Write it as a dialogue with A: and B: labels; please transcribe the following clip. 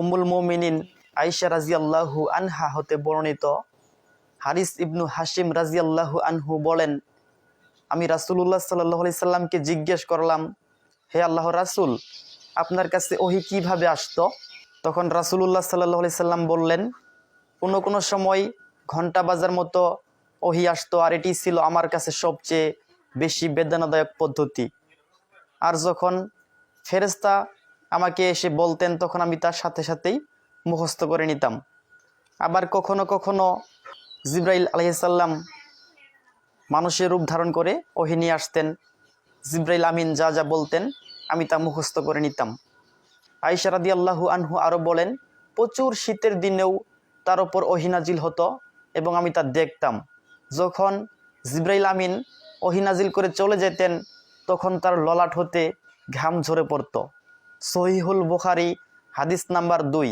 A: উম্মুল মোমিনিন আইসা রাজিয়াল্লাহু আনহা হতে বর্ণিত। হারিস ইবনু হাসিম রাজিয়াল্লাহু আনহু বলেন, আমি রাসুল্লাহ সাল্লাহ আলি সাল্লামকে জিজ্ঞেস করলাম, হে আল্লাহ রাসুল, আপনার কাছে ওহি কীভাবে আসতো? তখন রাসুলুল্লাহ সাল্লাহ আলি সাল্লাম বললেন, কোনো কোনো সময় ঘণ্টা বাজার মতো ওহি আসতো আর এটি ছিল আমার কাছে সবচেয়ে বেশি বেদনাদায়ক পদ্ধতি। আর যখন ফেরেস্তা আমাকে এসে বলতেন, তখন আমি তার সাথে সাথেই মুখস্থ করে নিতাম। আবার কখনো কখনো জিব্রাইল আলহিসাল্লাম মানুষের রূপ ধারণ করে ওহি নিয়ে আসতেন। জিব্রাইল আমিন যা যা বলতেন, আমি তা মুখস্থ করে নিতাম। আইসা রাদি আল্লাহু আনহু আরও বলেন, প্রচুর শীতের দিনেও তার ওপর ওহিনাজিল হতো এবং আমি তা দেখতাম। যখন জিব্রাইল আমিন ওহিনাজিল করে চলে যেতেন, তখন তার ললাট হতে ঘাম ঝরে পড়ত। সহিহুল বুখারি হাদিস নাম্বার দুই।